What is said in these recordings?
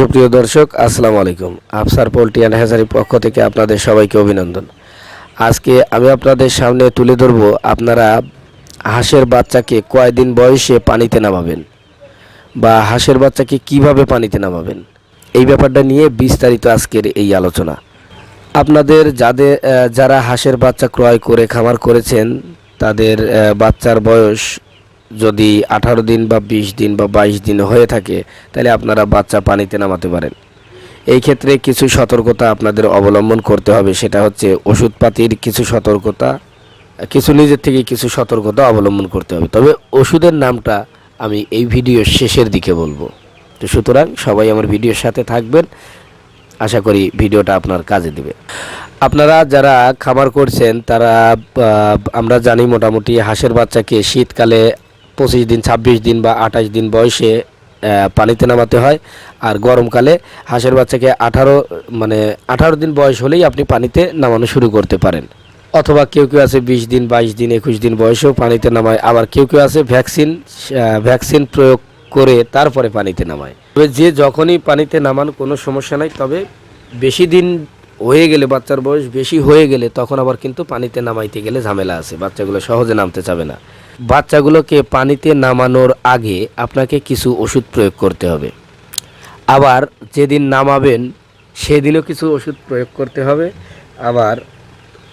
সুপ্রিয় দর্শক, আসসালামু আলাইকুম। আফসার পোল্ট্রি অ্যান্ড হ্যাচারির পক্ষ থেকে আপনাদের সবাইকে অভিনন্দন। আজকে আমি আপনাদের সামনে তুলে ধরবো আপনারা হাঁসের বাচ্চাকে কয়দিন বয়সে পানিতে নামাবেন বা হাঁসের বাচ্চাকে কীভাবে পানিতে নামাবেন? এই ব্যাপারটা নিয়ে বিস্তারিত আজকের এই আলোচনা। আপনাদের যাদের যারা হাঁসের বাচ্চা ক্রয় করে, খামার করেছেন, তাদের বাচ্চার বয়স যদি আঠারো দিন বা বিশ দিন বা বাইশ দিন হয়ে থাকে, তাহলে আপনারা বাচ্চা পানিতে নামাতে পারেন। এই ক্ষেত্রে কিছু সতর্কতা আপনাদের অবলম্বন করতে হবে, সেটা হচ্ছে ওষুধপাতির কিছু সতর্কতা, কিছু নিজের থেকে কিছু সতর্কতা অবলম্বন করতে হবে। তবে ওষুধের নামটা আমি এই ভিডিওর শেষের দিকে বলব। তো সুতরাং সবাই আমার ভিডিওর সাথে থাকবেন। আশা করি ভিডিওটা আপনার কাজে দেবে। আপনারা যারা খামার করছেন, তারা আমরা জানি মোটামুটি হাঁসের বাচ্চাকে শীতকালে পঁচিশ দিন, ছাব্বিশ দিন বা আঠাশ দিন বয়সে পানিতে নামাতে হয়। আর গরমকালে হাঁসের বাচ্চাকে আঠারো মানে আঠারো দিন বয়স হলেই আপনি পানিতে নামানো শুরু করতে পারেন। অথবা কেউ কেউ আছে বিশ দিন, বাইশ দিন, একুশ দিন বয়সেও পানিতে নামায়। আবার কেউ কেউ আছে ভ্যাকসিন ভ্যাকসিন প্রয়োগ করে তারপরে পানিতে নামায়। তবে যে যখনই পানিতে নামান কোনো সমস্যা নাই, তবে বেশি দিন হয়ে গেলে, বাচ্চার বয়স বেশি হয়ে গেলে, তখন আবার কিন্তু পানিতে নামাইতে গেলে ঝামেলা আছে। বাচ্চাগুলো সহজে নামতে চাবে না। বাচ্চাগুলোকে পানিতে নামানোর আগে আপনাকে কিছু ওষুধ প্রয়োগ করতে হবে। আবার যেদিন নামাবেন, সেদিনও কিছু ওষুধ প্রয়োগ করতে হবে। আবার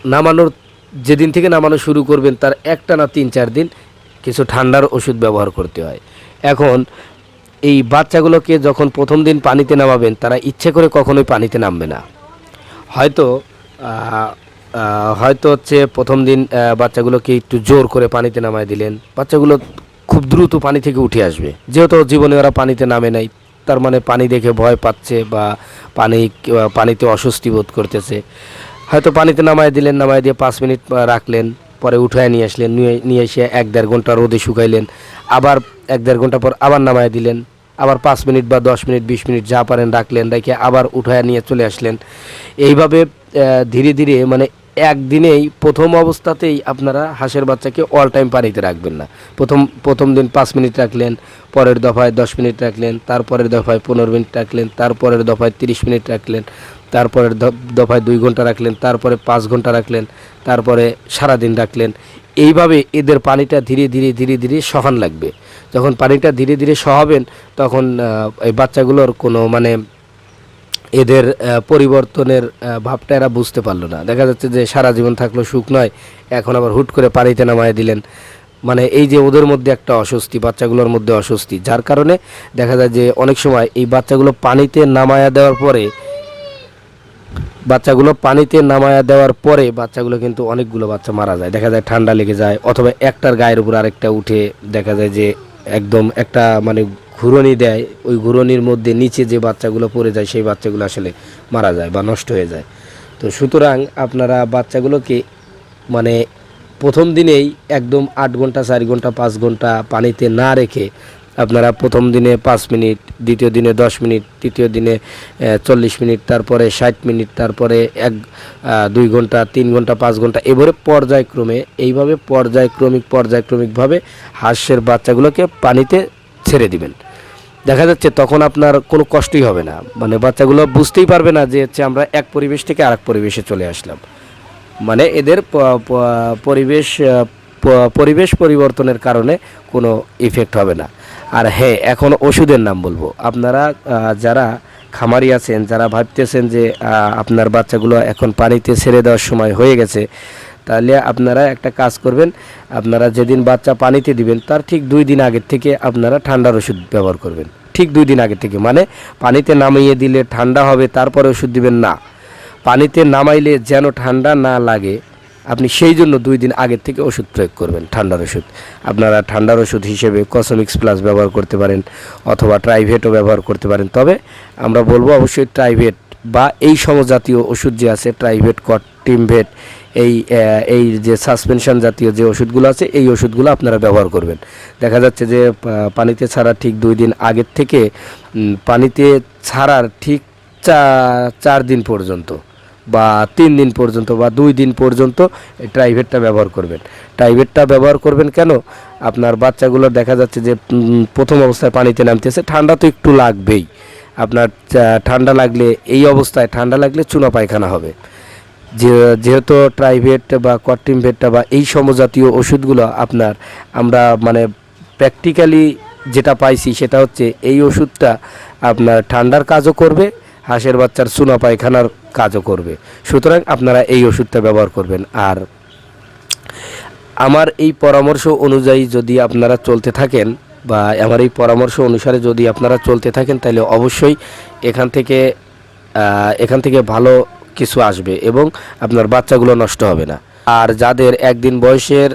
নামানোর, যেদিন থেকে নামানো শুরু করবেন, তার একটা না তিন চার দিন কিছু ঠান্ডার ওষুধ ব্যবহার করতে হয়। এখন এই বাচ্চাগুলোকে যখন প্রথম দিন পানিতে নামাবেন, তারা ইচ্ছে করে কখনোই পানিতে নামবে না। হয়তো হয়তো হচ্ছে প্রথম দিন বাচ্চাগুলোকে একটু জোর করে পানিতে নামায় দিলেন। বাচ্চাগুলো খুব দ্রুত পানি থেকে উঠে আসবে। যেহেতু জীবনে ওরা পানিতে নামে নাই, তার মানে পানি দেখে ভয় পাচ্ছে বা পানি পানিতে অস্বস্তি বোধ করতেছে। হয়তো পানিতে নামায় দিলেন, নামায় দিয়ে পাঁচ মিনিট রাখলেন, পরে উঠায় নিয়ে আসলেন, নিয়ে এসে এক দেড় ঘণ্টা রোদে শুকাইলেন, আবার এক দেড় ঘণ্টা পর আবার নামায় দিলেন, আবার পাঁচ মিনিট বা দশ মিনিট, বিশ মিনিট যা পারেন রাখলেন, রেখে আবার উঠায় নিয়ে চলে আসলেন। এইভাবে ধীরে ধীরে মানে একদিনেই প্রথম অবস্থাতেই আপনারা হাঁসের বাচ্চাকে অল টাইম পানিতে রাখবেন না। প্রথম প্রথম দিন পাঁচ মিনিট রাখলেন, পরের দফায় দশ মিনিট রাখলেন, তারপরের দফায় পনেরো মিনিট রাখলেন, তারপরের দফায় তিরিশ মিনিট রাখলেন, তারপরের দফায় দুই ঘণ্টা রাখলেন, তারপরে পাঁচ ঘণ্টা রাখলেন, তারপরে সারা দিন রাখলেন। এইভাবে এদের পানিটা ধীরে ধীরে ধীরে ধীরে সহান লাগবে। যখন পানিটা ধীরে ধীরে সহাবেন, তখন এই বাচ্চাগুলোর কোনো মানে এদের পরিবর্তনের ভাবটা এরা বুঝতে পারল না। দেখা যাচ্ছে যে সারা জীবন থাকল সুখ নয়, এখন আবার হুট করে পানিতে নামায় দিলেন। মানে এই যে ওদের মধ্যে একটা অস্বস্তি, বাচ্চাগুলোর মধ্যে অস্বস্তি, যার কারণে দেখা যায় যে অনেক সময় এই বাচ্চাগুলো পানিতে নামায়া দেওয়ার পরে, বাচ্চাগুলো পানিতে নামায়া দেওয়ার পরে বাচ্চাগুলো কিন্তু অনেকগুলো বাচ্চা মারা যায়। দেখা যায় ঠান্ডা লেগে যায়, অথবা একটার গায়ের উপর আরেকটা উঠে দেখা যায় যে একদম একটা মানে ঘুরনি দেয়, ওই ঘুরনির মধ্যে নিচে যে বাচ্চাগুলো পড়ে যায়, সেই বাচ্চাগুলো আসলে মারা যায় বা নষ্ট হয়ে যায়। তো সুতরাং আপনারা বাচ্চাগুলোকে মানে প্রথম দিনেই একদম আট ঘণ্টা, চার ঘণ্টা, পাঁচ ঘণ্টা পানিতে না রেখে আপনারা প্রথম দিনে পাঁচ মিনিট, দ্বিতীয় দিনে দশ মিনিট, তৃতীয় দিনে চল্লিশ মিনিট, তারপরে ষাট মিনিট, তারপরে এক দুই ঘণ্টা, তিন ঘণ্টা, পাঁচ ঘণ্টা, এবারে পর্যায়ক্রমে, এইভাবে পর্যায়ক্রমিক, পর্যায়ক্রমিকভাবে হাঁসের বাচ্চাগুলোকে পানিতে ছেড়ে দিবেন। দেখা যাচ্ছে তখন আপনার কোনো কষ্টই হবে না। মানে বাচ্চাগুলো বুঝতেই পারবে না যে হচ্ছে আমরা এক পরিবেশ থেকে আরেক পরিবেশে চলে আসলাম। মানে এদের পরিবেশ পরিবেশ পরিবর্তনের কারণে কোনো ইফেক্ট হবে না। আর হ্যাঁ এখন ওষুধের নাম বলব। আপনারা যারা খামারি আছেন, যারা ভাবতেছেন যে আপনার বাচ্চাগুলো এখন পানিতে ছেড়ে দেওয়ার সময় হয়ে গেছে তাহলে আপনারা একটা কাজ করবেন, আপনারা যেদিন বাচ্চা পানিতে দিবেন, তার ঠিক দুই দিন আগের থেকে আপনারা ঠান্ডার ওষুধ ব্যবহার করবেন। ঠিক দুই দিন আগে থেকে মানে পানিতে নামিয়ে দিলে ঠান্ডা হবে, তারপরে ওষুধ দিবেন না। পানিতে নামাইলে যেন ঠান্ডা না লাগে, আপনি সেই জন্য দুই দিন আগের থেকে ওষুধ প্রয়োগ করবেন, ঠান্ডার ওষুধ। আপনারা ঠান্ডার ওষুধ হিসেবে কসমিক্স প্লাস ব্যবহার করতে পারেন, অথবা ট্রাইভেটও ব্যবহার করতে পারেন। তবে আমরা বলব অবশ্যই ট্রাইভেট বা এই সমজাতীয় ওষুধ যে আছে ট্রাইভেট কট টিমভেট এই এই যে সাসপেনশন জাতীয় যে ওষুধগুলো আছে, এই ওষুধগুলো আপনারা ব্যবহার করবেন। দেখা যাচ্ছে যে পানিতে ছাড়া ঠিক দুই দিন আগের থেকে পানিতে ছাড়ার ঠিক চার দিন পর্যন্ত বা তিন দিন পর্যন্ত বা দুই দিন পর্যন্ত ট্রাইভেটটা ব্যবহার করবেন। ট্রাইভেটটা ব্যবহার করবেন কেন? আপনার বাচ্চাগুলো দেখা যাচ্ছে যে প্রথম অবস্থায় পানিতে নামতেছে, ঠান্ডা তো একটু লাগবেই। আপনার ঠান্ডা লাগলে, এই অবস্থায় ঠান্ডা লাগলে চুনা পায়খানা হবে। যেহেতু ট্রাইভেট বা কট্টিমভেটটা বা এই সমজাতীয় ওষুধগুলো আপনার, আমরা মানে প্র্যাকটিক্যালি যেটা পাইছি সেটা হচ্ছে এই ওষুধটা আপনার ঠান্ডার কাজও করবে, হাঁসের বাচ্চার চুনা পায়খানার কাজও করবে। সুতরাং আপনারা এই ওষুধটা ব্যবহার করবেন। আর আমার এই পরামর্শ অনুযায়ী যদি আপনারা চলতে থাকেন বা আমার এই পরামর্শ অনুসারে যদি আপনারা চলতে থাকেন, তাহলে অবশ্যই এখান থেকে এখান থেকে ভালো কিছু আসবে এবং আপনার বাচ্চাগুলো নষ্ট হবে না। আর যাদের একদিন বয়সের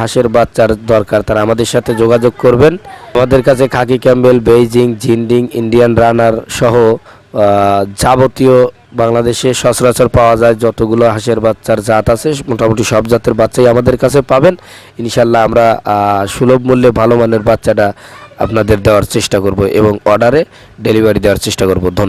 হাঁসের বাচ্চার দরকার, তারা আমাদের সাথে যোগাযোগ করবেন। আমাদের কাছে khaki Campbell Beijing, Jinding, Indian runner সহ যাবতীয় বাংলাদেশে সচরাচর পাওয়া যায় যতগুলো হাঁসের বাচ্চার জাত আছে, মোটামুটি সব জাতের বাচ্চাই আমাদের কাছে পাবেন। ইনশাল্লাহ আমরা সুলভ মূল্যে ভালো মানের বাচ্চাটা আপনাদের দেওয়ার চেষ্টা করব এবং অর্ডারে ডেলিভারি দেওয়ার চেষ্টা করব। ধন্যবাদ।